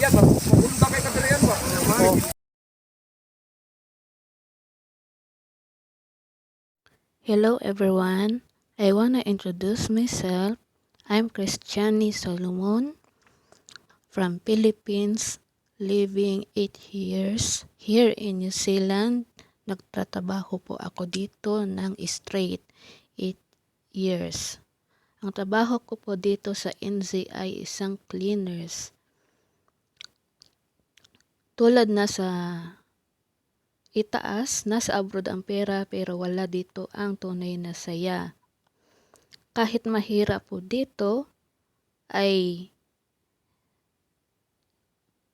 Yan, mapunta kay Kadrian ba? Oh. Hello everyone. I wanna introduce myself. I'm Christiani Solomon from Philippines, living 8 years here in New Zealand. Nagtatrabaho po ako dito ng straight 8 years. Ang trabaho ko po dito sa NZ ay isang cleaners. Tulad na sa itaas, nasa abroad ang pera pero wala dito ang tunay na saya. Kahit mahirap po dito, ay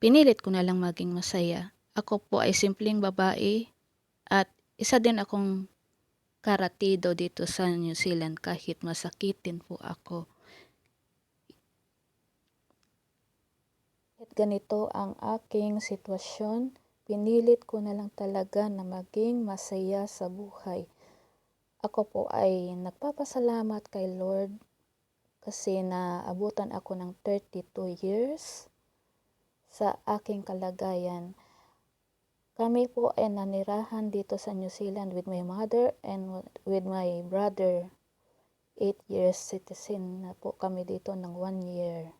pinilit ko na lang maging masaya. Ako po ay simpleng babae at isa din akong karatido dito sa New Zealand kahit masakitin po ako. At ganito ang aking sitwasyon, pinilit ko na lang talaga na maging masaya sa buhay. Ako po ay nagpapasalamat kay Lord kasi naabutan ako ng 32 years sa aking kalagayan. Kami po ay nanirahan dito sa New Zealand with my mother and with my brother. 8 years citizen na po kami dito ng 1 year.